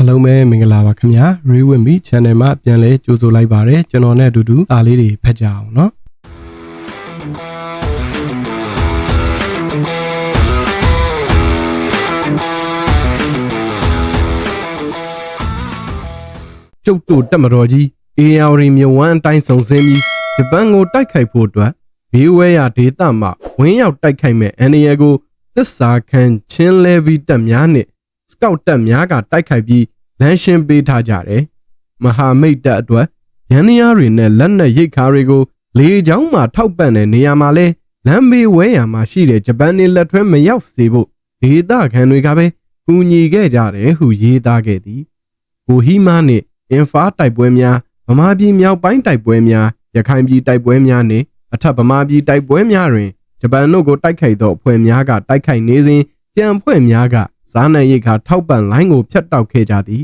အားလုံးပဲမင်္ဂလာပါခင်ဗျာ Read with me channel မှာပြန်လဲကြိုဆိုလိုက်ပါရစေကျွန်တော်နဲ့အတူတူအားလေးတွေဖတ်ကြအောင်เนาะကျုပ်တို့တက်မတော်ကြီး AR မြဝန်းအတိုင်းစုံစင်းပြီးဂျပန်ကိုတိုက်ခိုက်ဖို့အတွက်ဘေးဝဲရဒေသမှာဝင်းရောက်တိုက်ခိုက်မဲ့အန်နီယာကိုသစ္စာခံချင်းလဲဗီတက်များနဲ့စကောက်တက်များကတိုက်ခိုက်ပြီး လမ်းရှင်းပေးထားကြတယ်။မဟာမိတ်တပ်အတွက်ရန်နီယာတွေနဲ့လက်နက်ရိတ်ခါတွေကိုလေကြောင်းမှာထောက်ပံ့တဲ့နေရာမှာလဲလမ်းဘေးဝဲရမှာရှိတဲ့ဂျပန်နေလက်ထွဲမရောက်စေဖို့ဒေသခံတွေကပဲကူညီခဲ့ကြတယ်ဟုရေးသားခဲ့သည်။ကိုဟီမာနဲ့အင်ဖာတိုက်ပွဲများဗမာပြည်မြောက်ပိုင်းတိုက်ပွဲများရခိုင်ပြည်တိုက်ပွဲများနဲ့အထက်ဗမာပြည်တိုက်ပွဲများတွင်ဂျပန်တို့ကိုတိုက်ခိုက်သောအဖွဲ့များကတိုက်ခိုက်နေစဉ်ကြံအဖွဲ့များကစားနပ်ရိက္ခာထောက်ပံ့လိုင်းကိုဖျက်တောက်ခဲ့ကြသည်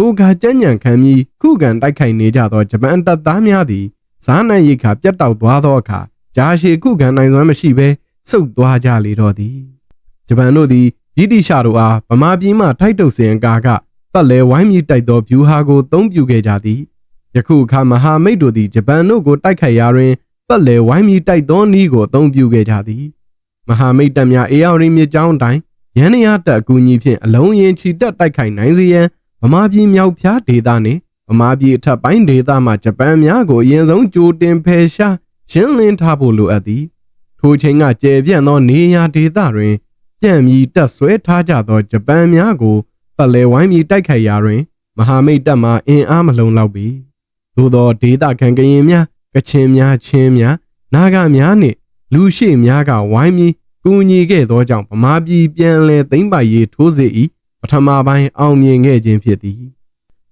ထိုအခါကြံ့ညံခံပြီးခုခံတိုက်ခိုက်နေကြသောဂျပန်တပ်သားများသည်စားနပ်ရိက္ခာပြတ်တောက်သွားသောအခါဂျာရှည်ခုခံနိုင်စွမ်းမရှိဘဲစုပ်သွားကြလေတော့သည်ဂျပန်တို့သည်ဗြိတိရှတို့အားဗမာပြည်မှထိုက်တုပ်စင်ကာကပတ်လဲဝိုင်းမြစ်တိုက်သောဗျူဟာကိုသုံးပြခဲ့ကြသည်ယခုအခါမဟာမိတ်တို့သည်ဂျပန်တို့ကိုတိုက်ခိုက်ရာတွင်ပတ်လဲဝိုင်းမြစ်တိုက်သောနည်းကိုအသုံးပြုခဲ့ကြသည်မဟာမိတ်တပ်များအေယာရီမြစ်ကြောင်းတိုင်းရန်နရတပ်အကူအညီဖြင့်အလုံးရင်ချီတက်တိုက်ခိုက်နိုင်စေရန် ဗမာပြည်မြောက်ဖျားဒေသနှင့်ဗမာပြည်အထက်ပိုင်းဒေသမှဂျပန်များကိုအရင်ဆုံးကြိုတင်ဖယ်ရှားရှင်းလင်းထားဖို့လိုအပ်သည်ထိုချိန်ကကျယ်ပြန့်သောနေရာဒေသတွင်ပြန့်မြီတက်ဆွဲထားကြသောဂျပန်များကိုပတ်လဲဝိုင်းမြီတိုက်ခိုက်ရာတွင် မဟာမိတ်တပ်မှအင်အားမလုံလောက်ပေသို့သောဒေသခံကရင်များကချင်များချင်းများနာဂများနှင့်လူရှိများကဝိုင်းမြီကူညီခဲ့သောကြောင့်ဗမာပြည်ပြန်လည်သိမ်းပိုက်ရေးထိုးစစ်၏ ပထမပိုင်းအောင်မြင်ခဲ့ခြင်းဖြစ်သည်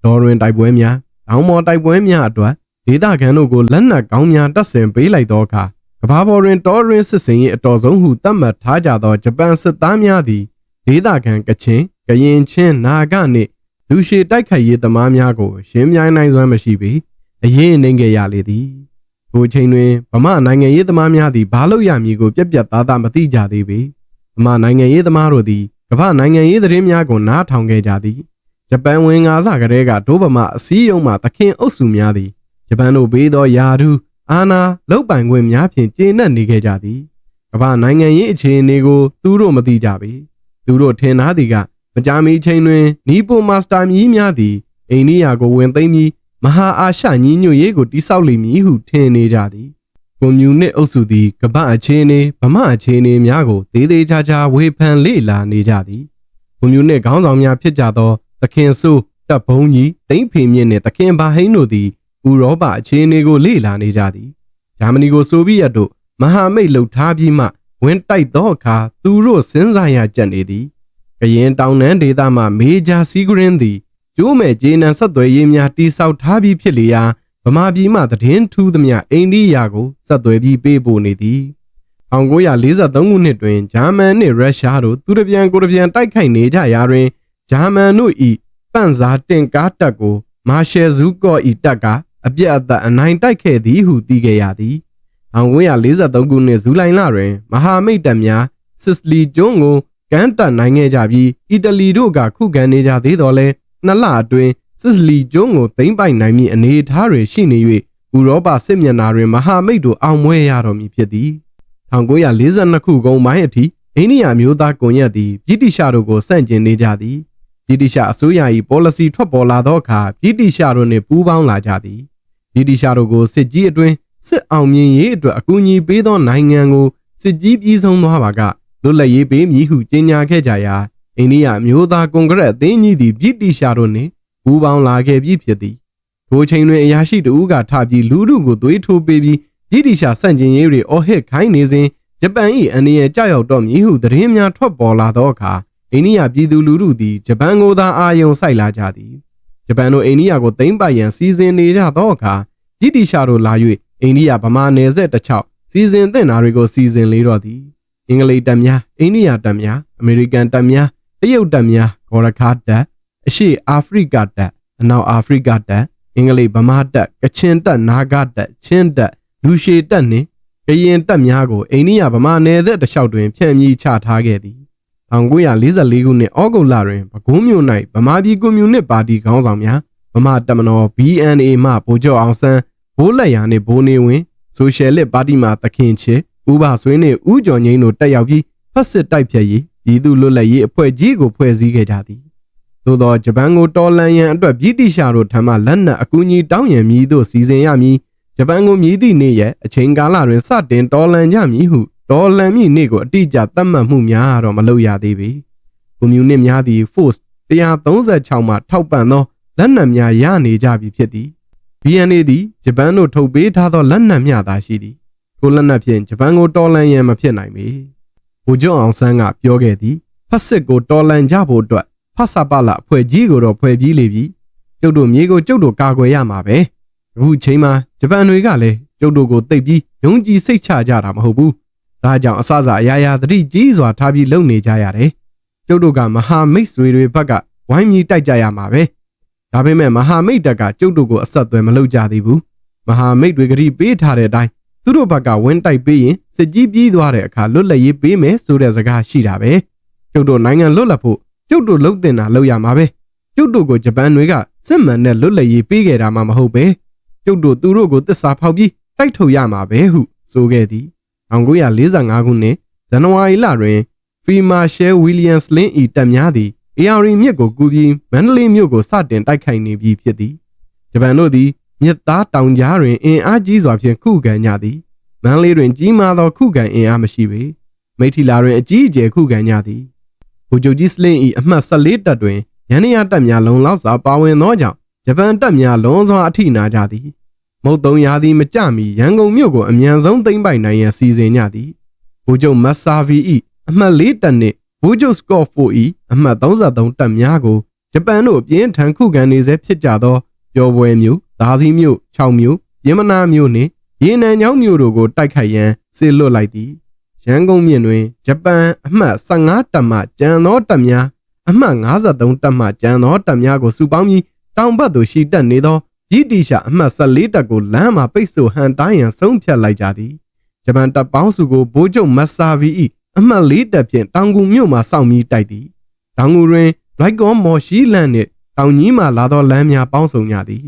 ဒေါ်ရင်တိုက်ပွဲများတောင်မော်တိုက်ပွဲများအတွက်ဒေသခံတို့ကိုလက်နက်ကောင်းများတပ်ဆင်ပေးလိုက်သောအခါကဘာပေါ်တွင်တော်ရင်စစ်စင်၏အတော်ဆုံးဟုသတ်မှတ်ထားကြသောဂျပန်စစ်သားများသည်ဒေသခံကချင်ကရင်ချင်းနာဂနှင့်လူရှည်တိုက်ခိုက်ရေးသမားများကိုရှင်းပြိုင်းနိုင်စွမ်းမရှိပေအရင်နှိမ်ခဲ့ရလေသည်ထိုချိန်တွင်ဗမာနိုင်ငံရေးသမားများသည်ဘာလို့ရမည်ကိုပြက်ပြက်သားသားမသိကြသေးပေဗမာနိုင်ငံရေးသမားတို့သည် ကမ္ဘာနိုင်ငံရေးသတင်းများကိုနားထောင်ခဲ့ကြသည်ဂျပန်ဝင်ငါစကတဲ့ကဒိုးဗမာအစည်းအရုံးမှသခင်အုပ်စုများသည်ဂျပန်တို့ဘေးသောယာဒူအာနာလုတ်ပိုင်ခွင့်များဖြင့်ကျေနပ်နေခဲ့ကြသည်ကမ္ဘာနိုင်ငံရေးအခြေအနေကိုသူတို့မသိကြပေသူတို့ထင်သားသည်ကမကြာမီချိန်တွင်နီပိုမာစတာမြီးများသည်အိန္ဒိယကိုဝင်သိမ်းပြီးမဟာအာရှညီညွတ်ရေးကိုတိဆောက်လိမ့်မည်ဟုထင်နေကြသည် ကွန်မြူနစ်အုပ်စုသည်ကမ္ဘာအခြေအနေဗမာအခြေအနေများကိုသေးသေးချာချာဝေဖန်လေ့လာနေကြသည်ကွန်မြူနစ်ခေါင်းဆောင်များဖြစ်ကြသောသခင်ဆိုးတပ်ဘုံကြီးတိမ့်ဖေမြင့်နှင့်သခင်ဘာဟိန်းတို့သည်ဥရောပအခြေအနေကိုလေ့လာနေကြသည်ဂျာမနီကိုဆိုဗီယက်တို့မဟာမိတ်လှုပ်ထားပြီးမှဝင်တိုက်သောအခါသူတို့စဉ်းစားရကြနေသည်ကရင်တောင်နန်းဒေသမှမေဂျာစီဂရင်းသည်ကျိုးမဲ့ဂျေနန်ဆက်သွယ်ရေးများတိဆောက်ထားပြီးဖြစ်လျာ ဗမာပြည်မှသတင်းထူးသမျှအိန္ဒိယကိုဆက်သွယ်ပြီးပေးပို့နေသည်1943ခုနှစ်တွင်ဂျာမန်နှင့်ရုရှားတို့သူတပြန်ကိုတပြန်တိုက်ခိုက်နေကြရာတွင်ဂျာမန်တို့၏ပန့်စားတင်ကားတပ်ကိုမာရှယ်ဇူးကော့၏တပ်ကအပြတ်အသတ်အနိုင်တိုက်ခဲ့သည်ဟုသိခဲ့ရသည်1943ခုနှစ်ဇူလိုင်လတွင် မဟာမိတ်တပ်များစစ်စလီကျွန်းကိုကမ်းတက်နိုင်ခဲ့ကြပြီးအီတလီတို့ကခုခံနေကြသေးတော်လဲနှစ်လအတွင်း စစ်စလီကျွန်းကိုသိမ်းပိုက်နိုင်မည့်အနေအထားတွေရှိနေ၍ဥရောပစစ်မျက်နှာတွင်မဟာမိတ်တို့အောင်ပွဲရတော်မူဖြစ်သည်1942ခုကုန်ပိုင်းအထိအိန္ဒိယမျိုးသားကွန်ရက်သည်ဗြိတိရှတို့ကိုစန့်ကျင်နေကြသည်ဗြိတိရှအစိုးရ၏ပေါ်လစီထွက်ပေါ်လာသောအခါဗြိတိရှတို့နှင့်ပူးပေါင်းလာကြသည်ဗြိတိရှတို့ကိုစစ်ကြီးအတွင်းစစ်အောင်မြင်ရေးအတွက်အကူအညီပေးသောနိုင်ငံကိုစစ်ကြီးပြီးဆုံးသွားပါကလွတ်လပ်ရေးပေးမည်ဟုကြေညာခဲ့ကြရာအိန္ဒိယမျိုးသားကွန်ဂရက်အသင်းကြီးသည်ဗြိတိရှတို့နှင့် ပူးပေါင်းလာခဲ့ပြီးဖြစ်သည်ထိုချိန်တွင်အရာရှိတဦးကထပြီးလူထုကိုသွေးထိုးပေးပြီးဗြိတိရှစန့်ကျင်ရေးတွေအော်ဟစ်ခိုင်းနေစဉ်ဂျပန်၏အနေနဲ့ကြောက်ရောက်တော့မည်ဟုသတင်းများထွက်ပေါ်လာသောအခါအိန္ဒိယပြည်သူလူထုသည်ဂျပန်ကိုသာအာရုံစိုက်လာကြသည်ဂျပန်တို့အိန္ဒိယကိုသိမ်းပိုက်ရန်စီစဉ်နေကြသောအခါဗြိတိရှတို့လာ၍အိန္ဒိယဗမာနယ်စပ်တစ်ချောက်စီစဉ်သင့်တာတွေကိုစီစဉ်လေတော့သည်အင်္ဂလိပ်တပ်များအိန္ဒိယတပ်များအမေရိကန်တပ်များတရုတ်တပ်များဂေါ်ရခါတပ် အရှေ့အာဖရိကတပ်အနောက်အာဖရိကတပ်အင်္ဂလိပ်ဗမာတပ်ကချင်တပ်နာဂတပ်ချင်းတပ်လူရှည်တပ်နှင့်ကရင်တပ်များကိုအိန္ဒိယဗမာနယ်သက်တလျှောက်တွင်ဖြန့်မြီးချထားခဲ့သည်1944ခုနှစ်ဩဂုတ်လတွင်ပဲခူးမြို့၌ဗမာပြည်ကွန်မြူနစ်ပါတီခေါင်းဆောင်များဗမာတမတော် BNA မှဗိုလ်ချုပ်အောင်ဆန်းဘိုးလက်ရနှင့်ဘိုးနေဝင်းဆိုရှယ်လစ်ပါတီမှသခင်ချစ်ဦးပါဆွေးနှင့်ဦးကျော်ငိမ့်တို့တက်ရောက်ပြီးဖက်စစ်တိုက်ဖြတ်ရေးပြည်သူလွတ်လပ်ရေးအဖွဲ့ကြီးကိုဖွဲ့စည်းခဲ့ကြသည် သို့သောဂျပန်ကိုတော်လှန်ရန်အတွက်ဗြိတိရှတို့ထံမှလက်နက်အကူအညီတောင်းရန်မည်သို့စီစဉ်ရမည်ဂျပန်ကိုမြည်သည့်နေ့ရဲ့အချိန်ကာလတွင်စတင်တော်လှန်ကြမည်ဟုတော်လှန်မည့်နေ့ကိုအတိအကျသတ်မှတ်မှုများတော့မလုပ်ရသေးပေကွန်မြူနစ်များသည် force 136မှထောက်ပံ့သောလက်နက်များရနေကြပြီဖြစ်သည် BNA သည်ဂျပန်တို့ထုတ်ပေးထားသောလက်နက်များသာရှိသည်ထိုလက်နက်ဖြင့်ဂျပန်ကိုတော်လှန်ရန်မဖြစ်နိုင်ပေဗိုလ်ချုပ်အောင်ဆန်းကပြောခဲ့သည်ဖက်စစ်ကိုတော်လှန်ကြဖို့အတွက် ဖဆပလအဖွဲ့ကြီးကိုတော့ဖွဲ့ပြီးလေပြီကျုပ်တို့မြေကိုကျုပ်တို့ကာကွယ်ရမှာပဲအခုချိန်မှာဂျပန်တွေကလည်းကျုပ်တို့ကိုတိတ်ပြီးယုံကြည်စိတ်ချကြတာမဟုတ်ဘူးဒါကြောင့်အစစအရာရာသတိကြီးစွာထားပြီးလုပ်နေကြရတယ်ကျုပ်တို့ကမဟာမိတ်ဆွေတွေဘက်ကဝိုင်းမြည်တိုက်ကြရမှာပဲဒါပေမဲ့မဟာမိတ်တက်ကကျုပ်တို့ကိုအဆက်အသွယ်မလုပ်ကြသေးဘူးမဟာမိတ်တွေကတိပေးထားတဲ့အတိုင်းသူတို့ဘက်ကဝင်းတိုက်ပေးရင်စစ်ကြီးပြီးသွားတဲ့အခါလွတ်လပ်ရေးပေးမယ်ဆိုတဲ့စကားရှိတာပဲကျုပ်တို့နိုင်ငံလွတ်လပ်ဖို့ကျု ပ်တို့လှုပ်တင်တာလုပ်ရမှာပဲကျုပ်တို့ကိုဂျပန်တွေကစစ်မှန်တဲ့လွတ်လပ်ရေးပေးခဲ့တာမှမဟုတ်ပဲကျုပ်တို့သူတို့ကိုတစ္ဆာဖောက်ပြီးတိုက်ထုတ်ရမှာပဲဟုဆိုခဲ့သည်1945ခုနှစ်ဇန်နဝါရီလတွင်ဖီမာရှဲဝီလီယမ်စ်လင်းဤတပ်များသည်အေယာရီမြစ်ကိုကူးပြီးမန္တလေးမြို့ကိုစတင်တိုက်ခိုက်နေပြီဖြစ်သည်ဂျပန်တို့သည်မြစ်သားတောင်ကြားတွင်အင်အားကြီးစွာဖြင့်ခုခံကြသည်မန္တလေးတွင်ကြီးမားသောခုခံအင်အားမရှိပေမိထီလာတွင်အကြီးအကျယ်ခုခံကြသည် ဗိုလ်ချုပ်ကြီးစလင်းဤအမှတ်14တပ်တွင်ရန်နီယာတပ်များလုံလောက်စွာပါဝင်သောကြောင့်ဂျပန်တပ်များလွန်စွာအထိနာကြသည်မုတ်သုံးရာသီမကြမီရန်ကုန်မြို့ကိုအမြန်ဆုံးသိမ်းပိုက်နိုင်ရန်စီစဉ်ကြသည်ဗိုလ်ချုပ်မတ်ဆာဗီဤအမှတ်၄တပ်နှင့်ဗိုလ်ချုပ်စကော့ဖိုဤအမှတ်33တပ်များကိုဂျပန်တို့အပြင်းထန်ခုခံနေဆဲဖြစ်ကြသောပျော်ပွဲမျိုးဒါစီမျိုး6မျိုးရင်းမနာမျိုးနှင့်ရေနံချောင်းမျိုးတို့ကိုတိုက်ခိုက်ရန်စေလွတ်လိုက်သည် ရန်ကုန်မြို့တွင်ဂျပန်အမှတ်15တပ်မှကျန်သောတပ်များအမှတ်53တပ်မှကျန်သောတပ်များကိုစုပေါင်းပြီးတောင်ဘက်သို့ရှီတက်နေသောရည်တီရှာအမှတ်14တပ်ကိုလမ်းမှာပိတ်ဆို့ဟန်တိုင်းရန်ဆုံးဖြတ်လိုက်ကြသည်ဂျပန်တပ်ပေါင်းစုကိုဗိုလ်ချုပ်မတ်ဆာဗီ၏အမှတ်၄တပ်ဖြင့်တောင်ကူမြို့မှစောင့်ပြီးတိုက်သည်တောင်ကူတွင်လိုက်ကွန်မော်ရှိလန်နှင့်တောင်ကြီးမှလာသောလမ်းများပေါင်းစုံကြသည်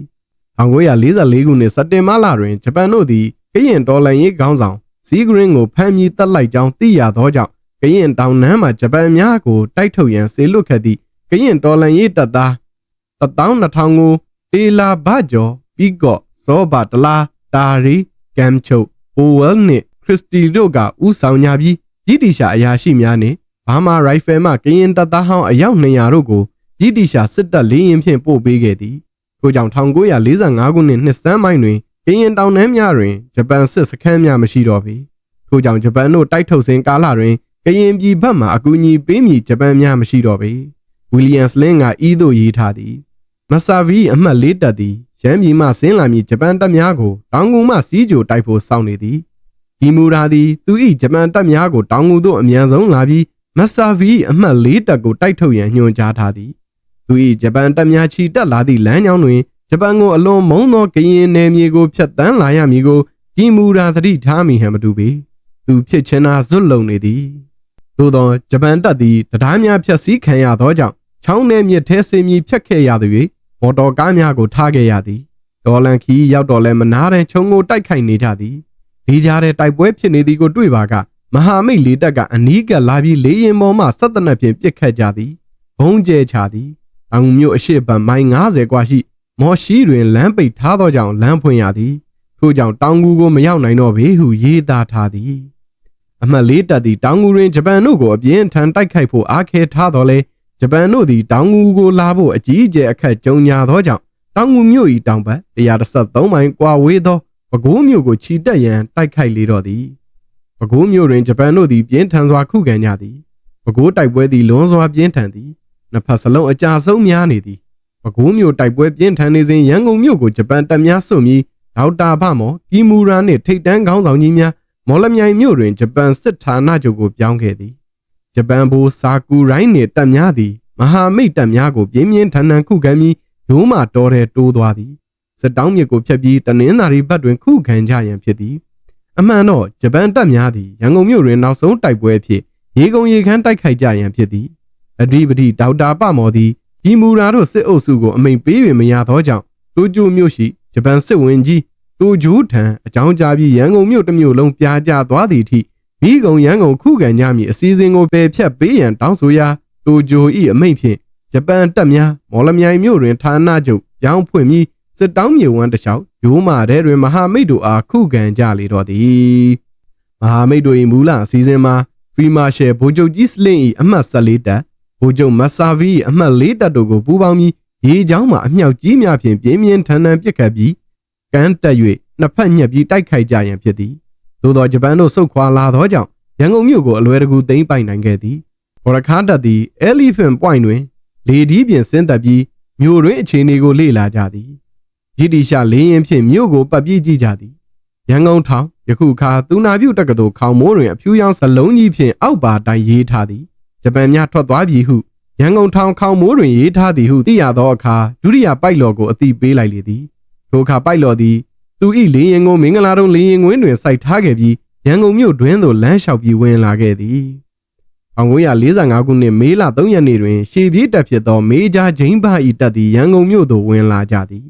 1944ခုနှစ်စက်တင်ဘာလတွင်ဂျပန်တို့သည်ကရင်တော်လှန်ရေးခေါင်းဆောင် ဇီဂရင်းကိုဖမ်းမိတပ်လိုက်ကြောင်းသိရသောကြောင့်ကရင်တောင်နန်းမှဂျပန်များကိုတိုက်ထုတ်ရန်စေလွတ်ခဲ့သည့်ကရင်တော်လှန်ရေးတပ်သား12000ကိုတေလာဘကျော်ပြီးကော့စောဘာတလာတာရီကမ်ချုပ်အိုဝဲလ်နှင့်ခရစ်စတီတို့ကဥဆောင်ကြပြီးရည်တီရှာအရာရှိများနှင့်ဘာမာရိုင်ဖယ်မှကရင်တပ်သားဟောင်းအယောက်200တို့ကိုရည်တီရှာစစ်တပ်လေးရင်ဖြင့်ပို့ပေးခဲ့သည်ထို့ကြောင့်1945ခုနှစ်နှစ်စန်းပိုင်းတွင် ကရင်တောင်တန်းများတွင်ဂျပန်စစ်စခန်းများမရှိတော့ပေထို့ကြောင့်ဂျပန်တို့တိုက်ထုတ်စဉ်ကာလတွင်ကရင်ပြည်ဘက်မှအကူအညီပေးမည်ဂျပန်များမရှိတော့ပေဝီလီယမ်စလင်းကဤသို့ရေးထားသည်မဆာဗီအမှတ်၄တပ်သည်ရန်ပြည်မှဆင်းလာမည့်ဂျပန်တပ်များကိုတောင်ငူမှစီးကြိုတိုက်ဖို့စောင့်နေသည်ဒီမူရာသည်သူ၏ဂျပန်တပ်များကိုတောင်ငူသို့အမြန်ဆုံးလာပြီးမဆာဗီအမှတ်၄တပ်ကိုတိုက်ထုတ်ရန်ညွှန်ကြားထားသည်သူ၏ဂျပန်တပ်များချီတက်လာသည့်လမ်းကြောင်းတွင် ဂျပန်ကိုအလွန်မုန်းသောကရင်နယ်မြေကိုဖျက်ဆီးလာရမည်ကိုဒီမူရာသတိထားမိဟန်မတူပေသူဖြစ်ချင်သာဇွတ်လုံနေသည်သို့သောဂျပန်တပ်သည်တရားများဖျက်ဆီးခံရသောကြောင့်ချောင်းနယ်မြစ်ထဲစေမီဖြတ်ခဲ့ရသည်၍မော်တော်ကားများကိုထားခဲ့ရသည်ဒေါ်လန်ခီရောက်တော်လဲမနာတဲ့ခြုံကိုတိုက်ခိုက်နေကြသည်ဒီကြားတဲ့တိုက်ပွဲဖြစ်နေသည်ကိုတွေ့ပါကမဟာမိတ်လေးတပ်ကအနီးကပ်လာပြီးလေရင်ပေါ်မှဆက်တနက်ဖြင့်ပစ်ခတ်ကြသည်ဘုံကျဲချသည်အောင်မျိုးအရှိပန်မိုင်90กว่าရှိ မော်ရှိတွင်လမ်းပိတ်ထားသောကြောင့်လမ်းဖွင့်ရသည်ထို့ကြောင့်တောင်ကူကိုမရောက်နိုင်တော့ပေဟုရေးသားထားသည်အမှတ်လေးတပ်သည်တောင်ကူတွင်ဂျပန်တို့ကိုအပြင်းထန်တိုက်ခိုက်ဖို့အားခဲထားတော်လဲဂျပန်တို့သည်တောင်ငူကိုလာဖို့အကြီးအကျယ်အခက်ကြုံညာသောကြောင့်တောင်ငူမြို့၏တောင်ဘက်133မိုင်ကွာဝေးသောပဲခူးမြို့ကိုခြိတက်ရန်တိုက်ခိုက်လေတော့သည်ပဲခူးမြို့တွင်ဂျပန်တို့သည်ပြင်းထန်စွာခုခံကြသည်ပဲခူးတိုက်ပွဲသည်လွန်စွာပြင်းထန်သည်နှစ်ဖက်စလုံးအကြဆုံးများနေသည် ပဲခူးမြို့တိုက်ပွဲပြင်းထန်နေစဉ်ရန်ကုန်မြို့ကိုဂျပန်တပ်များစွန့်ပြီးဒေါက်တာဗမော်ကီမူရာနှင့်ထိတ်တန်းခေါင်းဆောင်ကြီးများမော်လမြိုင်မြို့တွင်ဂျပန်စစ်ဌာနချုပ်ကိုပြောင်းခဲ့သည်ဂျပန်ဘူစာကူရိုင်းနှင့်တပ်များသည်မဟာမိတ်တပ်များကိုပြင်းပြင်းထန်ထန်ခုခံပြီးဒိုးမှတော်တဲ့တိုးသွားသည်စစ်တောင်းမြစ်ကိုဖျက်ပြီးတနင်္သာရီဘက်တွင်ခုခံကြရန်ဖြစ်သည်အမှန်တော့ဂျပန်တပ်များသည်ရန်ကုန်မြို့တွင်နောက်ဆုံးတိုက်ပွဲဖြစ်ရရေကုန်ရေခမ်းတိုက်ခိုက်ကြရန်ဖြစ်သည်အဓိပတိဒေါက်တာပမော်သည် ဒီမူရာတို့စစ်အုပ်စုကိုအမိန်ပေး၍မရသောကြောင့်တိုကျိုမြို့ရှိဂျပန်စစ်ဝင်ကြီးတိုဂျိုထံအကြောင်းကြားပြီးရန်ကုန်မြို့တစ်မြို့လုံးပြာကျသွားသည့်အထိမိကုံရန်ကုန်ခုခံကြမည်အစည်းအဝေးကိုပယ်ဖြတ်ပေးရန်တောင်းဆိုရာတိုဂျို၏အမိန့်ဖြင့်ဂျပန်တပ်များမော်လမြိုင်မြို့တွင်ဌာနချုပ်ရောင်းဖွင့်ပြီးစစ်တောင်းမြေဝမ်းတစ်လျှောက်ရိုးမာတဲ့တွင်မဟာမိတ်တို့အားခုခံကြလေတော့သည်မဟာမိတ်တို့၏မူလအစည်းအဝေးမှာဖီမာရှယ်ဗိုလ်ချုပ်ကြီးစလင်း၏အမှတ်14တပ် ဗိုလ်ချုပ်မဆာဗီ၏အမှတ်4တပ်တို့ကိုပူးပေါင်းပြီးရေချောင်းမှာအမြောက်ကြီးများဖြင့်ပြင်းပြင်းထန်ထန်ပစ်ခတ်ပြီးကမ်းတက်၍နှစ်ဖက်ညက်ပြီးတိုက်ခိုက်ကြရန်ဖြစ်သည်သို့သောဂျပန်တို့ဆုတ်ခွာလာသောကြောင့်ရန်ကုန်မြို့ကိုအလွယ်တကူသိမ်းပိုက်နိုင်ခဲ့သည်ဘော်ရခါတပ်သည် Elephant Point တွင် လေဒီပြင်ဆင်းသက်ပြီးမြို့တွင်အခြေအနေကိုလေ့လာကြသည်ရည်တီရှာလင်းရင်ဖြင့်မြို့ကိုပတ်ပြေးကြည့်ကြသည်ရန်ကုန်ထောင်ယခုအခါသူနာပြုတက္ကသိုလ်ခေါင်မိုးတွင်အဖြူရောင်စလုံးကြီးဖြင့်အောက်ပါတိုင်းရေးထားသည် ဂျပန်များထွက်သွားပြီဟုရန်ကုန်ထောင်ခေါင်မိုးတွင်ရေးထားသည်ဟုသိရသောအခါဒုတိယပိုက်လော်ကိုအသိပေးလိုက်လေသည်ထိုအခါပိုက်လော်သည်သူ၏လင်းရင်ကိုမင်္ဂလာတုံးလင်းရင်ကွင်းတွင်စိုက်ထားခဲ့ပြီးရန်ကုန်မြို့တွင်သို့လမ်းလျှောက်ပြီးဝင်လာခဲ့သည်1945ခုနှစ်မေလ3ရက်နေ့တွင်ရှေပြေးတပ်ဖြစ်သောမေဂျာဂျိမ်းဘာ၏တပ်သည်ရန်ကုန်မြို့သို့ဝင်လာကြသည်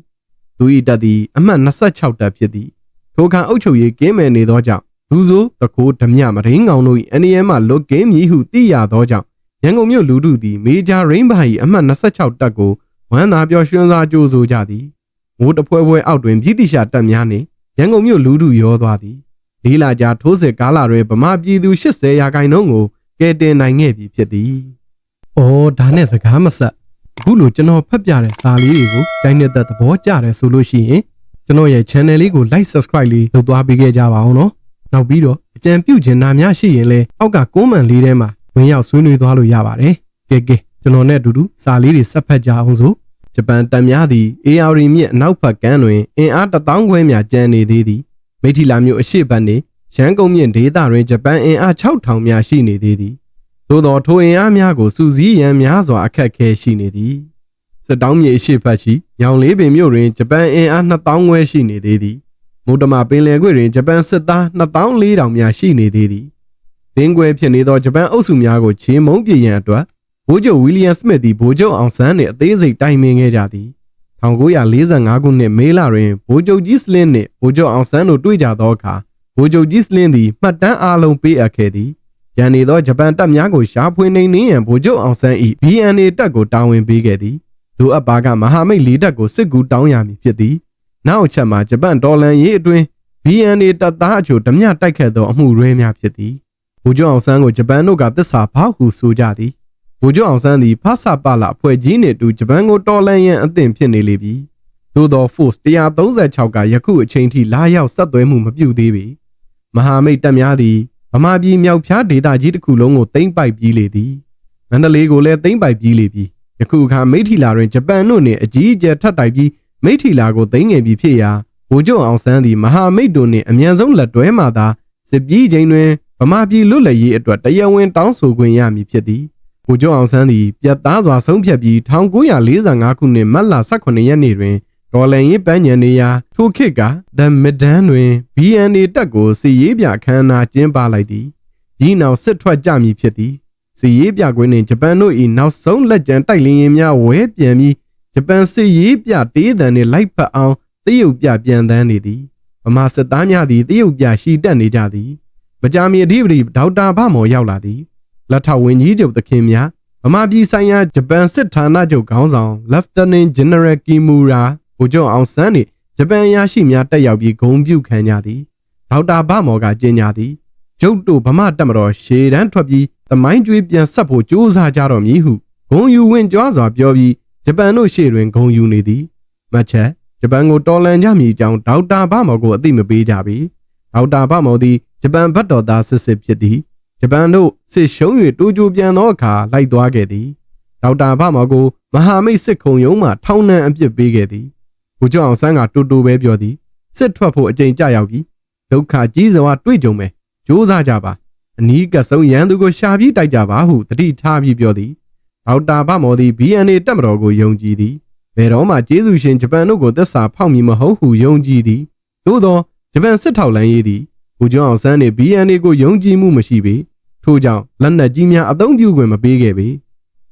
သူ၏တပ်သည်အမှတ်26တပ်ဖြစ်သည်ထိုအခါအုပ်ချုပ်ရေးကင်းမဲ့နေသောကြောင့် လူဆိုးတကိုးဓမြမရင်းကောင်တို့၏အနေအမှလွတ်ကင်းမည်ဟုသိရသောကြောင့်ရန်ကုန်မြို့လူထုသည်မေဂျာရိန်းဘာ၏အမှတ်26တပ်ကိုဝမ်းသာပျော်ရွှင်စွာကြိုဆိုကြသည်မိုးတပွဲပွဲအောက်တွင်ပြည်တိရှာတပ်များနှင့်ရန်ကုန်မြို့လူထုရောသွားသည်လေးလာကြာထိုးစစ်ကားလာတွင်ဗမာပြည်သူ80ရာခိုင်နှုန်းကိုကယ်တင်နိုင်ခဲ့ပြီဖြစ်သည်။အော်ဒါနဲ့စကားမဆက်အခုလိုကျွန်တော်ဖတ်ပြတဲ့စာလေးတွေကိုကြိုင်းနေတဲ့သဘောကျတယ်ဆိုလို့ရှိရင်ကျွန်တော်ရဲ့ channel လေးကို like subscribe လေးလုပ်သွားပေးခဲ့ကြပါအောင်နော်။ နောက်ပြီးတော့အကြံပြုချင်တာများရှိရင်လည်းအောက်က comment လေးထဲမှာဝင်ရောက်ဆွေးနွေးသွားလို့ရပါတယ်။ကဲကဲကျွန်တော်နဲ့အတူတူစာလေးတွေဆက်ဖတ်ကြအောင်ဆိုဂျပန်တပ်များသည် AR မြစ်အနောက်ဘက်ကမ်းတွင်အင်အား1000ခွဲများကျန်နေသေးသည်မိထီလာမြို့အရှိတ်ဘက်နှင့်ရန်ကုန်မြင့်ဒေသတွင်ဂျပန်အင်အား6000များရှိနေသေးသည်သို့သောထိုအင်အားများကိုစူးစီးရန်များစွာအခက်အခဲရှိနေသည်စစ်တောင်းမြေအရှိတ်ဘက်ရှိရောင်လေးပင်မြို့တွင်ဂျပန်အင်အား2000ခွဲရှိနေသေးသည် မုဒ္ဓမာပင်လယ်ကွေ့တွင်ဂျပန်စစ်သား2400များရှိနေသေးသည်သင်းကွဲဖြစ်နေသောဂျပန်အုပ်စုများကိုချေမုန်းပြရန်အတွက်ဗိုလ်ချုပ်ဝီလီယံစမစ်သည်ဗိုလ်ချုပ်အောင်ဆန်းနှင့်အသေးစိတ်တိုင်ပင်ခဲ့ကြသည်1945ခုနှစ်မေလတွင်ဗိုလ်ချုပ်ကြီးစလင်းနှင့်ဗိုလ်ချုပ်အောင်ဆန်းတို့တွေ့ကြသောအခါဗိုလ်ချုပ်ကြီးစလင်းသည်မှတ်တမ်းအားလုံးပေးအပ်ခဲ့သည်ရန်နေသောဂျပန်တပ်များကိုရှာဖွေနှိမ်နင်းရန်ဗိုလ်ချုပ်အောင်ဆန်း၏ BNA တပ်ကိုတာဝန်ပေးခဲ့သည်လိုအပ်ပါကမဟာမိတ်လေးတပ်ကိုစစ်ကူတောင်းရမည်ဖြစ်သည် နောက်အချက်မှာဂျပန်ဒေါ်လန်ရေးအတွင်း BNA တပ်သားအချို့ဓမြတိုက်ခတ်သောအမှုရဲများဖြစ်သည်ဗိုလ်ချုပ်အောင်ဆန်းကိုဂျပန်တို့ကသစ္စာဖောက်ဟုဆိုကြသည်ဗိုလ်ချုပ်အောင်ဆန်းသည်ဖဆပလအဖွဲ့ကြီးနှင့်အတူဂျပန်ကိုတော်လှန်ရန်အသင့်ဖြစ်နေလေပြီသို့သော Force 136ကယခုအချိန်ထိလာရောက်ဆက်သွဲမှုမပြုသေးပေမဟာမိတ်တပ်များသည်ဗမာပြည်မြောက်ဖျားဒေသကြီးတစ်ခုလုံးကိုသိမ်းပိုက်ပြီးလေသည်မန္တလေးကိုလည်းသိမ်းပိုက်ပြီးလေပြီယခုအခါမိထီလာတွင်ဂျပန်တို့နှင့်အကြီးအကျယ်ထပ်တိုက်ပြီး မိထီလာကိုသိမ်းငယ်ပြီးဖြစ်ရာဗိုလ်ချုပ်အောင်ဆန်းသည်မဟာမိတ်တို့နှင့်အမြန်ဆုံးလက်တွဲမှသာစစ်ပြေးချိန်တွင်ဗမာပြည်လွတ်လပ်ရေးအတွက်တရားဝင်တောင်းဆိုခွင့်ရမည်ဖြစ်သည်ဗိုလ်ချုပ်အောင်ဆန်းသည်ပြတ်သားစွာဆုံးဖြတ်ပြီး1945ခုနှစ်မတ်လ18ရက်နေ့တွင်ဒေါ်လန်ရေးပန်းညံနေရာထိုခေတ်က The Middan တွင် BNA တပ်ကိုစီရေးပြခမ်းနားကျင်းပလိုက်သည်ဒီနောက်စစ်ထွက်ကြမည်ဖြစ်သည်စီရေးပြကွင်းနှင့်ဂျပန်တို့၏နောက်ဆုံးလက်ကျန်တိုက်လင်းရင်များဝဲပြန်ပြီး ဂျပန်စစ်ရေးပြတေးတံနှင့်လိုက်ဖက်အောင်တရုတ်ပြပြန်တန်းနေသည်ဗမာစစ်သားများသည်တရုတ်ပြရှီတက်နေကြသည်မကြာမီအဓိပတိဒေါက်တာဗမော်ရောက်လာသည်လက်ထောက်ဝန်ကြီးချုပ်သခင်များဗမာပြည်ဆိုင်ရာဂျပန်စစ်ဌာနချုပ်ခေါင်းဆောင် Lieutenant General Kimura ဗိုလ်ချုပ်အောင်ဆန်းနှင့်ဂျပန်အရာရှိများတက်ရောက်ပြီးဂုဏ်ပြုခံကြသည်ဒေါက်တာဗမော်ကကြေညာသည်ကျုပ်တို့ဗမာတက်မတော်ရှေတန်းထွက်ပြီးသမိုင်းကျွေးပြန်ဆက်ဖို့ကြိုးစားကြတော်မည်ဟုဂုံယူဝင်ကြွားစွာပြောပြီး ဂျပန်တို့ရှေ့တွင်ဂုံယူနေသည်မချက်ဂျပန်ကိုတော်လန်ကြမည်အကြောင်းဒေါက်တာဗမော်ကိုအသိမပေးကြပေဒေါက်တာဗမော်သည်ဂျပန်ဘတ်တော်သားစစ်စစ်ဖြစ်သည်ဂျပန်တို့စစ်ရှုံး၍တိုးကြိုပြန်သောအခါလိုက်သွားခဲ့သည်ဒေါက်တာဗမော်ကိုမဟာမိတ်စစ်ခုံရုံးမှထောင်နှံအပြစ်ပေးခဲ့သည်ဘုကျော်အောင်ဆန်းကတူတူပဲပြောသည်စစ်ထွက်ဖို့အကြိမ်ကြရောက်ပြီးဒုက္ခကြီးစွာတွေ့ကြုံမယ်ကြိုးစားကြပါအနီးကဆုံးရန်သူကိုရှာပြီးတိုက်ကြပါဟုတတိထားပြီးပြောသည် ဒေါက်တာဗမော်သည် BNA တက်မတော်ကိုယုံကြည်သည်ဘယ်တော့မှကျေးဇူးရှင်ဂျပန်တို့ကိုသက်စာဖောက်မည်မဟုတ်ဟုယုံကြည်သည်သို့သောဂျပန်စစ်ထောက်လန်းရေးသည်ဘုကျော်အောင်ဆန်းနှင့် BNA ကိုယုံကြည်မှုမရှိပေထိုထို့ကြောင့်လက်နက်ကြီးများအသုံးပြုခွင့်မပေးခဲ့ပေ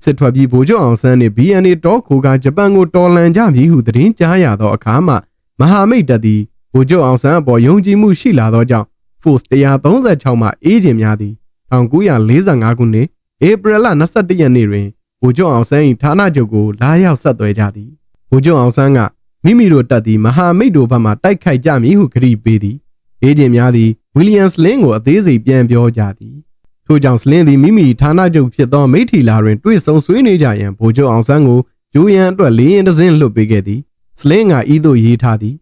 စစ်ထွက်ပြီးဗိုလ်ချုပ်အောင်ဆန်းနှင့် BNA တောခိုကဂျပန်ကိုတော်လှန်ကြပြီဟုသတင်းကြားရသောအခါမှမဟာမိတ်တပ်သည်ဗိုလ်ချုပ်အောင်ဆန်းအပေါ်ယုံကြည်မှုရှိလာသောကြောင့် Force 136မှအေးဂျင်များသည်1945ခုနှစ်ဧပြီလ22ရက်နေ့တွင် ဗိုလ်ချုပ်အောင်ဆန်း၏ဌာနချုပ်ကိုလာရောက်ဆက်သွယ်ကြသည်ဗိုလ်ချုပ်အောင်ဆန်းကမိမိတို့တပ်သည်မဟာမိတ်တို့ဘက်မှတိုက်ခိုက်ကြမည်ဟုခရီးပေးသည်အေးဂျင်များသည်ဝီလီယံစလင်းကိုအသေးစိတ်ပြန်ပြောကြသည်ထို့ကြောင့်စလင်းသည်မိမိဌာနချုပ်ဖြစ်သောမိထီလာတွင်တွေ့ဆုံဆွေးနွေးကြရန်ဗိုလ်ချုပ်အောင်ဆန်းကိုဂျိုးရန်အတွက်လေးရင်တစ်စင်းလွတ်ပေးခဲ့သည်စလင်းကဤသို့ရေးထားသည်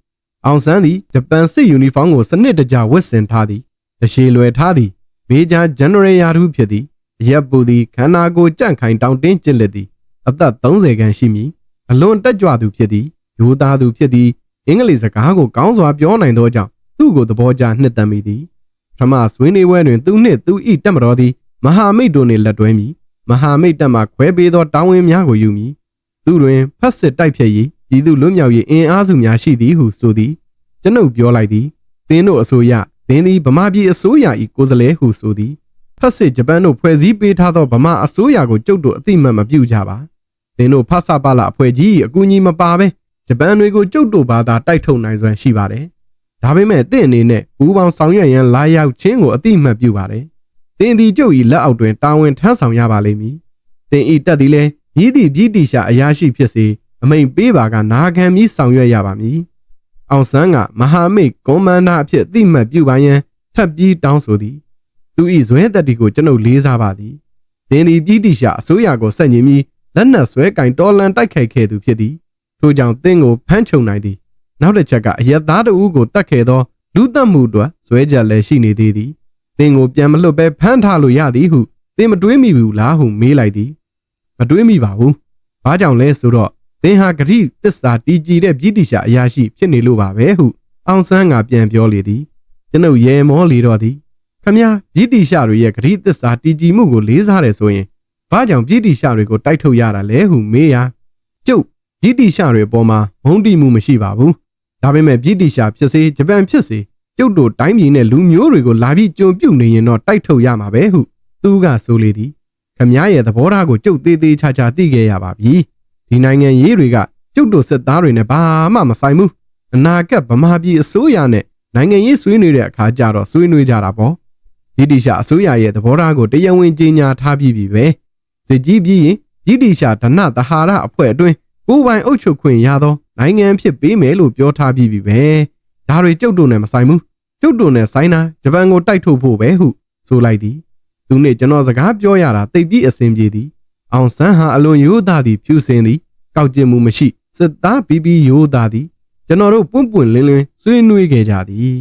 အောင်ဆန်းသည်ဂျပန်စစ်ယူနီဖောင်းကိုစနစ်တကျဝတ်ဆင်ထားသည်တရှည်လွယ်ထားသည်မေဂျာဂျန်နရယ်ယာထူးဖြစ်သည်အ ရက်ပူသည်ခန္ဓာကိုယ်ကြန့်ခိုင်တောင်းတင်းကျစ်လက်သည်အသက်30ခန်းရှိမည်အလွန်တက်ကြွသူဖြစ်သည်ရိုးသားသူဖြစ်သည်အင်္ဂလိပ်စကားကိုကောင်းစွာပြောနိုင်သောကြောင့်သူ့ကိုသဘောကျနှစ်သက်မိသည်ပထမဆွေးနွေးပွဲတွင်သူနှင့်သူ၏တက်မတော်သည်မဟာမိတ်တို့နှင့်လက်တွဲမည်မဟာမိတ်တပ်မှခွဲပေးသောတာဝန်များကိုယူမည်သူတွင်ဖက်စစ်တိုက်ဖြတ်ရေးပြည်သူလွတ်မြောက်ရေးအင်အားစုများရှိသည်ဟုဆိုသည်ကျွန်ုပ်ပြောလိုက်သည်သင်တို့အစိုးရသင်သည်ဗမာပြည်အစိုးရ၏ကိုယ်စားလှယ်ဟုဆိုသည် ဖက်စစ်ဂျပန်တို့ဖွဲ့စည်းပေးထားသောဗမာအစိုးရကိုကျုပ်တို့အသိမှတ်မပြုကြပါသင်တို့ဖဆပါလာအဖွဲ့ကြီးအကူအညီမပါဘဲဂျပန်တွေကိုကျုပ်တို့ဘာသာတိုက်ထုတ်နိုင်စွမ်းရှိပါတယ်ဒါပေမဲ့တင့်အနေနဲ့ပူပေါင်းဆောင်ရွက်ရန်လာရောက်ခြင်းကိုအတိအမှတ်ပြုပါတယ်။တင်ဒီကျုပ်၏လက်အောက်တွင်တာဝန်ထမ်းဆောင်ရပါလိမ့်မည်။တင်ဤတက်သည်လည်းမြည်သည့်ပြည်တိရှာအရာရှိဖြစ်စေအမိန်ပေးပါကနာခံပြီးဆောင်ရွက်ရပါမည်။အောင်ဆန်းကမဟာမိတ်ကွန်မန်ဒါအဖြစ်အတိအမှတ်ပြုပါရန်ထပ်ပြီးတောင်းဆိုသည်။ သူ၏ဇွဲတက်တီကိုကျွန်ုပ်လေးစားပါသည်။တင်ဒီပြည်တိရှာအစိုးရကိုဆက်ညင်ပြီးလက်နက်ဆွဲကင်တော်လန်တိုက်ခိုက်ခဲ့သူဖြစ်သည်။ထို့ကြောင့်တင့်ကိုဖမ်းချုပ်နိုင်သည်နောက်တစ်ချက်ကအယက်သားတဦးကိုတတ်ခဲ့သောလူသက်မှုအတွက်ဇွဲကြလည်းရှိနေသေးသည်သင်ကိုပြန်မလွတ်ပဲဖမ်းထားလို့ရသည်ဟုသင်မတွေးမိဘူးလားဟုမေးလိုက်သည်မတွေးမိပါဘူးဘာကြောင့်လဲဆိုတော့သင်ဟာဂရိတစ္ဆာတီကြည်တဲ့ပြည်တိရှာအရာရှိဖြစ်နေလို့ပါပဲဟုအောင်ဆန်းကပြန်ပြောလေသည်ကျွန်ုပ်ရေမောလေတော့သည် ခမည်းပြည်တိရှာတွေရဲ့ဂရိတစ္ဆာတီကြည်မှုကိုလေးစားတယ်ဆိုရင်ဘာကြောင့်ပြည်တိရှာတွေကိုတိုက်ထုတ်ရတာလဲဟုမေးရာကျုပ်ပြည်တိရှာတွေအပေါ်မှာမုန်းတိမှုမရှိပါဘူးဒါပေမဲ့ပြည်တိရှာဖြစ်စေဂျပန်ဖြစ်စေကျုပ်တို့တိုင်းပြည်နဲ့လူမျိုးတွေကိုလာပြီးကြုံပြုတ်နေရင်တော့တိုက်ထုတ်ရမှာပဲဟုသူကဆိုလေသည်ခမည်းရဲ့သဘောထားကိုကျုပ်သေးသေးချာချာသိခဲ့ရပါပြီဒီနိုင်ငံရေးတွေကကျုပ်တို့စစ်သားတွေနဲ့ဘာမှမဆိုင်ဘူးအနာဂတ်ဗမာပြည်အစိုးရနဲ့နိုင်ငံရေးဆွေးနွေးတဲ့အခါကျတော့ဆွေးနွေးကြတာပေါ့ ပြည်တိရှာအစိုးရရဲ့သဘောထားကိုတရားဝင်ကြေညာထားပြီးပြီပဲစစ်ကြီးပြီးရင်ပြည်တိရှာဒနသဟာရအဖွဲ့အတွင်းကိုယ်ပိုင်အုပ်ချုပ်ခွင့်ရသောနိုင်ငံဖြစ်ပေးမယ်လို့ပြောထားပြီးပြီပဲဒါတွေကျုပ်တို့နဲ့မဆိုင်ဘူးကျုပ်တို့နဲ့ဆိုင်တာဂျပန်ကိုတိုက်ထုတ်ဖို့ပဲဟုဆိုလိုက်သည်သူနဲ့ကျွန်တော်စကားပြောရတာတိတ်ပြီးအဆင်ပြေသည်အောင်ဆန်းဟာအလွန်ရိုးသားသည်ဖြူစင်သည်ကောက်ကျင်မှုမရှိစစ်သားပြီးပြီးရိုးသားသည်ကျွန်တော်တို့ပွန့်ပွန့်လင်းလင်းဆွေးနွေးခဲ့ကြသည်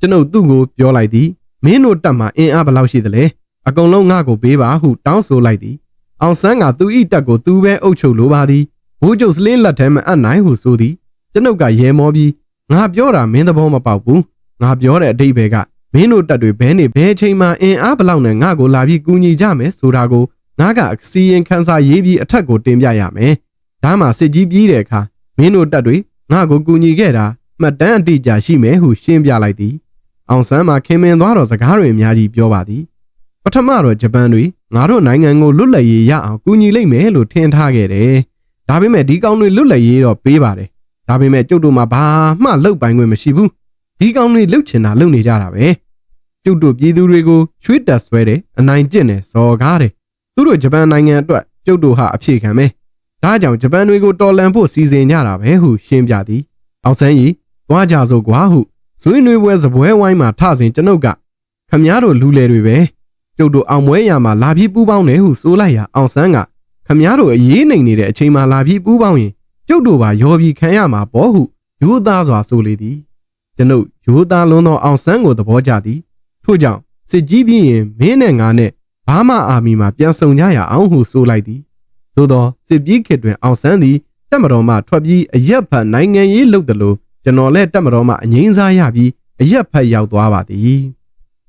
ကျွန်ုပ်သူ့ကိုပြောလိုက်သည် မင်းတို့တက်မှာအင်အားဘယ်လောက်ရှိသလဲအကုန်လုံးငါ့ကိုပေးပါဟုတောင်းဆိုလိုက်သည်အောင်ဆန်းကသူ့ဤတက်ကိုသူပဲအုပ်ချုပ်လိုပါသည်ဘိုးကျုပ်စလင်းလက်ထဲမှာအပ်နိုင်ဟုဆိုသည်ကျွန်ုပ်ကရဲမောပြီးငါပြောတာမင်းသဘောမပေါက်ဘူးငါပြောတဲ့အတိတ်ပဲကမင်းတို့တက်တွေဘဲနေဘဲအချိန်မှအင်အားဘလောက်နဲ့ငါ့ကိုလာပြီးကူညီကြမယ်ဆိုတာကိုငါကအစီရင်ခံစာရေးပြီးအထက်ကိုတင်ပြရမယ်ဒါမှစစ်ကြီးပြီးတဲ့အခါမင်းတို့တက်တွေငါ့ကိုကူညီခဲ့တာမှတ်တမ်းအတိအကျရှိမယ်ဟုရှင်းပြလိုက်သည် အောင်ဆန်းမှာခင်မင်သွားတော့စကားတွေအများကြီးပြောပါသည်ပထမတော့ဂျပန်တွေငါတို့နိုင်ငံကိုလွတ်လပ်ရေးရအောင်ကူညီလိုက်မယ်လို့ထင်ထားခဲ့တယ်ဒါပေမဲ့ဒီကောင်တွေလွတ်လပ်ရေးတော့ပေးပါတယ်ဒါပေမဲ့ကျုပ်တို့မှာဘာမှလုပ်ပိုင်ခွင့်မရှိဘူးဒီကောင်တွေလှုပ်ချင်တာလုပ်နေကြတာပဲကျုပ်တို့ပြည်သူတွေကိုချွေးတက်ဆွဲတယ်အနိုင်ကျင့်တယ်ဇော်ကားတယ်သူတို့ဂျပန်နိုင်ငံအတွက်ကျုပ်တို့ဟာအဖြေခံပဲဒါကြောင့်ဂျပန်တွေကိုတော်လန်ဖို့စီစဉ်ကြတာပဲဟုရှင်းပြသည်အောင်ဆန်းကြီးသွားကြစို့ကွာဟု ဇွေးနွေးပွဲစပွဲဝိုင်းမှာထစဉ်ကျွန်ုပ်ကခမည်းတော်လူလေတွေပဲကျုပ်တို့အောင်ပွဲရမှာလာပြီးပူးပေါင်းတယ်ဟုဆိုလိုက်ရာအောင်ဆန်းကခမည်းတော်အရေးနိုင်နေတဲ့အချိန်မှာလာပြီးပူးပေါင်းရင်ကျုပ်တို့ပါရောပြီးခံရမှာပေါ့ဟုရိုးသားစွာဆိုလေသည်ကျွန်ုပ်ရိုးသားလွန်းသောအောင်ဆန်းကိုသဘောကျသည်ထို့ကြောင့်စစ်ကြီးပြီးရင်မင်းနဲ့ငါနဲ့ဘာမှအာမီမှာပြန်ဆောင်ကြရအောင်ဟုဆိုလိုက်သည်သို့သောစစ်ပြီးခေတ်တွင်အောင်ဆန်းသည်တက်မတော်မှထွက်ပြီးအရက်ဖတ်နိုင်ငံရေးလုပ်တယ်လို့ ကျွန်တော်လည်းတက်မတော်မှအငိမ့်စားရပြီးအရက်ဖတ်ရောက်သွားပါသည်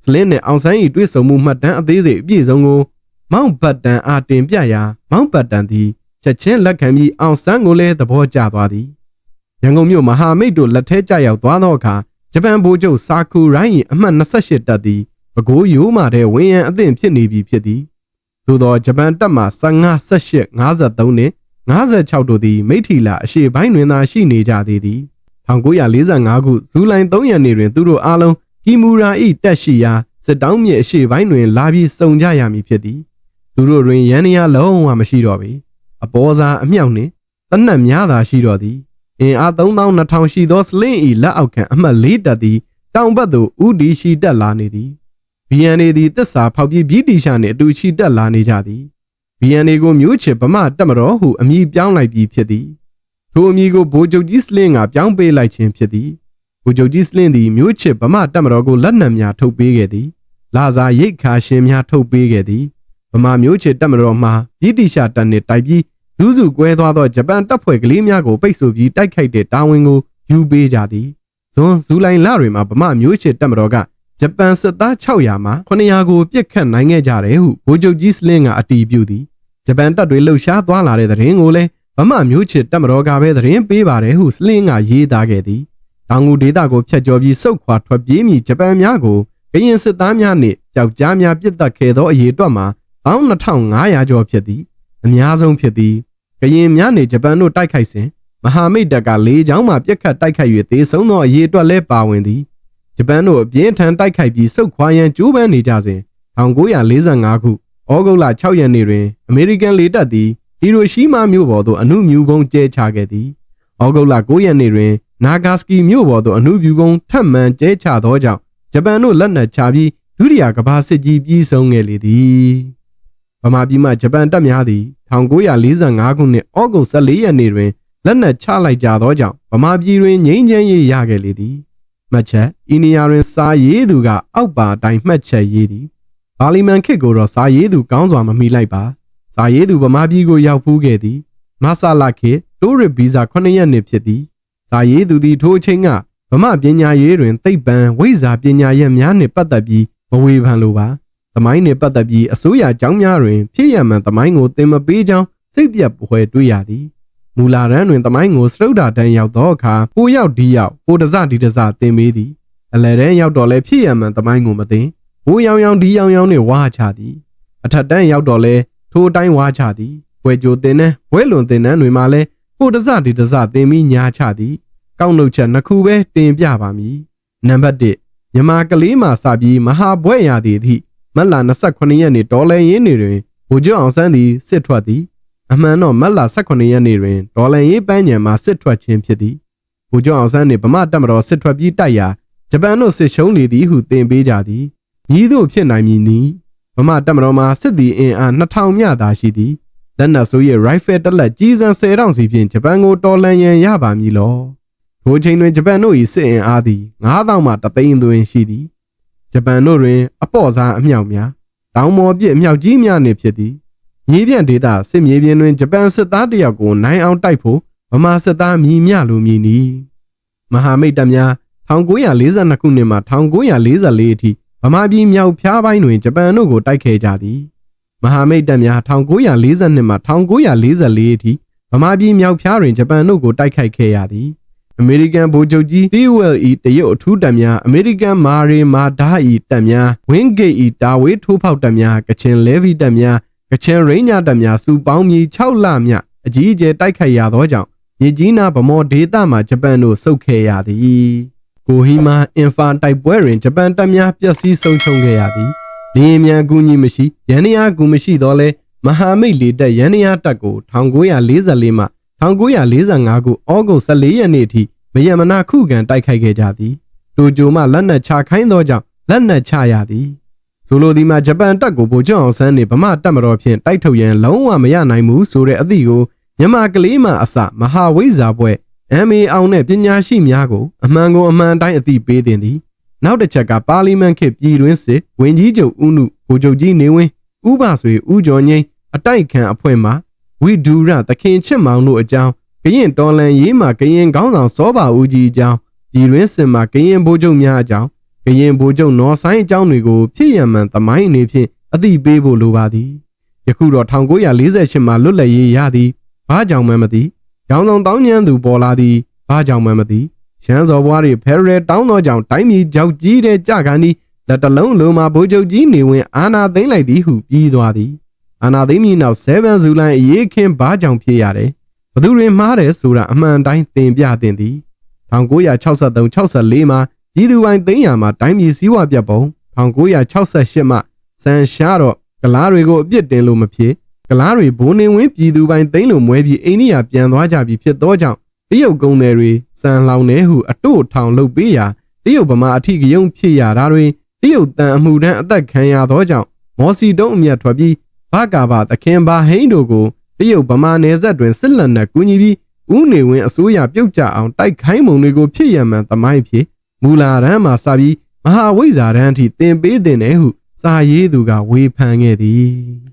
စလင်းနဲ့အောင်ဆန်း၏တွေ့ဆုံမှုမှတ်တမ်းအသေးစိတ်အပြည့်စုံကိုမောင့်ဘတ်တန်အားတင်ပြရာမောင့်ဘတ်တန်သည်ချက်ချင်းလက်ခံပြီးအောင်ဆန်းကိုလည်းသဘောကျသွားသည်ရန်ကုန်မြို့မဟာမိတ်တို့လက်ထဲကျရောက်သွားသောအခါဂျပန်ဗိုလ်ချုပ်စာကူရိုင်း၏အမှတ်28တပ်သည်ပဲခူးရိုးမာတဲ့ဝင်းရန်အသင့်ဖြစ်နေပြီဖြစ်သည်သို့သောဂျပန်တပ်မှ15 18 53နှင့်56တို့သည်မိထီလာအရှေ့ပိုင်းတွင်သာရှိနေကြသေးသည် 1945ခုဇူလိုင်3ရက်နေ့တွင်သူတို့အားလုံးကီမူရာ၏တက်ရှိရာစစ်တောင်းမြေအရှေ့ပိုင်းတွင် လာပြီးစုံကြရမည်ဖြစ်သည်သူတို့တွင်ရန်နေရလုံးဝမရှိတော့ပေအပေါ်စာအမြောက်နှင့်တနက်များသာရှိတော့သည်အင်အား3200ရှိသောစလင်း၏လက်အောက်ခံအမှတ်၄တပ်သည်တောင်ဘက်သို့ဥတီရှိတက်လာနေသည် BNA သည်တစ္ဆာဖောက်ပြီးဗြိတိရှာနှင့်အတူရှိတက်လာနေကြသည် BNA ကိုမျိုးချစ်ဗမာတက်မတော်ဟုအမည်ပြောင်းလိုက်ပြီးဖြစ်သည် ထိုအမည်ကိုဗိုလ်ချုပ်ကြီးစလင်းကပြောင်းပေးလိုက်ခြင်းဖြစ်သည်ဗိုလ်ချုပ်ကြီးစလင်းသည်မျိုးချစ်ဗမာတက်မတော်ကိုလက်နက်များထုတ်ပေးခဲ့သည်လာစာရိတ်ခါရှင်များထုတ်ပေးခဲ့သည်ဗမာမျိုးချစ်တက်မတော်မှဗြိတိရှာတပ်နှင့်တိုက်ပြီးလူစုကွဲသွားသောဂျပန်တပ်ဖွဲ့ကလေးများကိုပိတ်ဆို့ပြီးတိုက်ခိုက်တဲ့တာဝန်ကိုယူပေးကြသည်ဇွန်ဇူလိုင်လတွင်မှဗမာမျိုးချစ်တပ်မတော်ကဂျပန်စစ်သား600မှ900ကိုပြစ်ခတ်နိုင်ခဲ့ကြတယ်ဟုဗိုလ်ချုပ်ကြီးစလင်းကအတည်ပြုသည်ဂျပန်တပ်တွေလှုပ်ရှားသွားလာတဲ့သတင်းကိုလည်း ဗမာမျိုးချစ်တပ်မတော်ကပဲသတင်းပေးပါတယ်ဟုစလင်းကရေးသားခဲ့သည်တောင်ငူဒေသကိုဖျက်ကျော်ပြီးစုတ်ခွာထွက်ပြေးမိဂျပန်များကိုကရင်စစ်သားများနှင့်ပျောက်ကြားများပြစ်တက်ခဲ့သောအရေးအတွက်မှာ12500ကျော်ဖြစ်သည်အများဆုံးဖြစ်သည်ကရင်များနေဂျပန်တို့တိုက်ခိုက်စဉ်မဟာမိတ်တပ်ကလေးချောင်းမှပြက်ခတ်တိုက်ခိုက်၍သေဆုံးသောအရေးအတွက်လည်းပါဝင်သည်ဂျပန်တို့အပြင်းထန်တိုက်ခိုက်ပြီးစုတ်ခွာရန်ကြိုးပမ်းနေကြစဉ်1945ခုဩဂုတ်လ6ရက်နေ့တွင်အမေရိကန်လေတပ်သည် ဟီရိုရှီးမားမြို့ပေါ်သို့အနုမြူပုံကျဲချခဲ့သည်ဩဂုတ်လ9ရက်နေ့တွင်နာဂါစကီမြို့ပေါ်သို့အနုမြူပုံထပ်မံကျဲချသောကြောင့်ဂျပန်တို့လက်နက်ချပြီးဒုတိယကမ္ဘာစစ်ကြီးပြီးဆုံးခဲ့လေသည်ဗမာပြည်မှဂျပန်တပ်များသည်1945ခုနှစ်ဩဂုတ်14ရက်နေ့တွင်လက်နက်ချလိုက်ကြသောကြောင့်ဗမာပြည်တွင်ငြိမ်းချမ်းရေးရခဲ့လေသည်မှတ်ချက်ဤနေရာတွင်စာရေးသူကအောက်ပါအတိုင်းမှတ်ချက်ရေးသည်ဘာလီမန်ခစ်ကိုတော့စာရေးသူကောင်းစွာမမိလိုက်ပါ စာရေးသူဗမာပြည်ကိုရောက်ဖူးခဲ့သည်မဆာလာခေတိုးရစ်ဗီဇာ9ရက်နှစ်ဖြစ်သည်စာရေးသူသည်ထိုအချိန်ကဗမာပညာရေးတွင်သိပ္ပံဝိဇာပညာရပ်များနှင့်ပတ်သက်ပြီးမဝေဖန်လိုပါသမိုင်းနှင့်ပတ်သက်ပြီးအစိုးရကြောင်းများတွင်ဖြစ်ရမှန်သမိုင်းကိုသင်မပေးကြောင်းစိတ်ပြတ်ပွဲတွေ့ရသည်မူလာရန်တွင်သမိုင်းကိုစရုဒ္ဓတန်ရောက်သောအခါပိုရောက်ဒီရောက်ပိုတစဒီတစသင်ပေးသည်အလယ်တန်းရောက်တော့လဲဖြစ်ရမှန်သမိုင်းကိုမသိဘိုးရောင်ရောင်ဒီရောင်ရောင်နှင့်ဝါချသည်အထက်တန်းရောက်တော့လဲ ထိုအတိုင်းဝါချသည်ဘွဲကြိုတင်နှန်းဘွဲလွန်တင်နှန်းတွေမှာလဲပိုတစဒီတစသင်ပြီးညာချသည်ကောက်နှုတ်ချက်နှစ်ခုပဲတင်ပြပါမည်နံပါတ်1မြမာကလေးမှာစပြီးမဟာဘွဲ့ရသည်အထိမက်လာ28ရက်နေ့ဒေါ်လာရင်းနေတွင်ဗိုလ်ချုပ်အောင်ဆန်းသည်စစ်ထွက်သည်အမှန်တော့မက်လာ18ရက်နေ့တွင်ဒေါ်လာရေးပန်းညံမှာစစ်ထွက်ခြင်းဖြစ်သည်ဗိုလ်ချုပ်အောင်ဆန်းနှင့်ဗမာတပ်မတော်စစ်ထွက်ပြီးတိုက်ရာဂျပန်တို့စစ်ရှုံးလေသည်ဟုသင်ပေးကြသည်ညီတို့ဖြစ်နိုင်မည်နီ ဗမာတပ်မတော်မှာစစ်သည်အင်အား2000မြသာရှိသည်လက်နက်ဆိုးရဲ့ rifle တက်လက်ကြီးစံ10တောင်စီဖြင့်ဂျပန်ကိုတော်လန်ရန်ရပါမည်လောထိုချိန်တွင်ဂျပန်တို့၏စစ်အင်အားသည်9000မှတသိန်းသွင်းရှိသည်ဂျပန်တို့တွင် အပေါ့စားအမြောက်များတောင်မော်ပြစ်အမြောက်ကြီးများနှင့်ဖြစ်သည်မြေပြန့်ဒေသစစ်မြေပြင်တွင်ဂျပန်စစ်သားတယောက်ကိုနိုင်အောင်တိုက်ဖို့ဗမာစစ်သားမြည်မြလိုမြည်နီမဟာမိတ်တပ်များ1942ခုနှစ်မှ1944အထိ ဗမာပြည်မြောက်ဖျားပိုင်းတွင်ဂျပန်တို့ကိုတိုက်ခဲကြသည်မဟာမိတ်တပ်များ1942မှ1944အထိဗမာပြည်မြောက်ဖျားတွင်ဂျပန်တို့ကိုတိုက်ခိုက်ခဲ့ရသည်အမေရိကန်ဗိုလ်ချုပ်ကြီး TWL ၏တရုတ်အထူးတပ်များအမေရိကန်မာရီမာဒါ၏တပ်များဝင်းဂိတ်၏တာဝေးထိုးဖောက်တပ်များကချင်လဲဗီတပ်များကချင်ရိန်းညာတပ်များစုပေါင်းပြီး6လမြအကြီးအကျယ်တိုက်ခိုက်ရသောကြောင့်မြေကြီးနားဗမော်ဒေသမှဂျပန်တို့ဆုတ်ခဲ့ရသည် ကိုဟီမာအင်ဖာတိုက်ပွဲတွင်ဂျပန်တပ်များပျက်စီးဆုံးရှုံးခဲ့ရသည်လင်းမြန်ကူညီမရှိရန်နီယာကူမရှိတော့လဲမဟာမိတ်လေတပ်ရန်နီယာတပ်ကို1944မှ1945ခုဩဂုတ်14ရက်နေ့အထိမယမနာခုခံတိုက်ခိုက်ခဲ့ကြသည်တိုဂျိုမှလက်နက်ချခိုင်းသောကြောင့်လက်နက်ချရသည်ဆိုလိုဒီမှာဂျပန်တပ်ကိုဗိုလ်ချုပ်အောင်ဆန်းနေဗမာတပ်မတော်ဖြင့်တိုက်ထုတ်ရန်လုံးဝမရနိုင်ဘူးဆိုတဲ့အသည့်ကိုမြန်မာကလေးမှအစမဟာဝိဇာပွဲ MA အောင်တဲ့ပညာရှိများကိုအမှန်ကိုအမှန်တိုင်းအသိပေးတင်သည်နောက်တစ်ချက်ကပါလီမန်ခေတ်ပြည်တွင်းစစ်ဝင်ကြီးချုပ်ဦးနုဗိုလ်ချုပ်ကြီးနေဝင်းဥပဆွေဦးကျော်ငိမ့်အတိုက်ခံအဖွဲ့မှဝိဒူရသခင်ချစ်မောင်တို့အကြောင်းကရင်တော်လန်ရေးမှာကရင်ခေါင်းဆောင်စောပါဦးကြီးအကြောင်းပြည်တွင်းစစ်မှာကရင်ဗိုလ်ချုပ်များအကြောင်းကရင်ဗိုလ်ချုပ်နော်ဆိုင်အကြောင်းတွေကိုဖြစ်ရမှန်သမိုင်းအနေဖြင့်အသိပေးဖို့လိုပါသည်ယခုတော့1948မှာလွတ်လပ်ရေးရသည်ဘာကြောင့်မှမသိ ရောင်ဆောင်တောင်းညံသူပေါ်လာသည်ဘာကြောင့်မှမသိရန်စော်ဘွားတွေဖက်ဒရယ်တောင်းသောကြောင့်တိုင်းပြည်ကြောက်ကြီးတဲ့ကြကန်ဒီလက်တလုံးလုံးမှာဗိုလ်ချုပ်ကြီးနေဝင်အာနာသိမ့်လိုက်သည်ဟုပြီးသွားသည်အာနာသိမ့်မီနောက်7ဇူလိုင်အရေးခင်းဘာကြောင့်ဖြစ်ရတယ်ဘသူတွေမှားတယ်ဆိုတာအမှန်တိုင်းသင်ပြတင်သည်1963 64မှာပြည်သူပိုင်သိန်းရာမှာတိုင်းပြည်စည်းဝါပြတ်ပုံ1968မှာစံရှားတော့ကလားတွေကိုအပြစ်တင်လို့မဖြစ် ကလားတွေဘိုးနေဝင်းပြည်သူပိုင်သိန်းလို့မွဲပြီးအိန္ဒိယပြန်သွားကြပြီဖြစ်သောကြောင့်တရုတ်ကုန်းတွေစံလောင်နေဟုအတို့ထောင်လုပ်ပေးရာတရုတ်ဗမာအထိကယုံဖြစ်ရတာတွေတရုတ်တန်အမှုတန်းအသက်ခံရသောကြောင့်မော်စီတုံးအမျက်ထွက်ပြီးဘကာဘာသခင်ဘာဟိန်းတို့ကိုတရုတ်ဗမာနယ်စပ်တွင်စစ်လက်နက်ကူညီပြီးဦးနေဝင်းအစိုးရပြုတ်ကျအောင်တိုက်ခိုင်းမှုတွေကိုဖြစ်ရမှန်သမိုင်းဖြစ်မူလာရန်မှာစပြီးမဟာဝိဇ္ဇာရန်အထိသင်ပေးတင်တယ်ဟုစာရေးသူကဝေဖန်ခဲ့သည်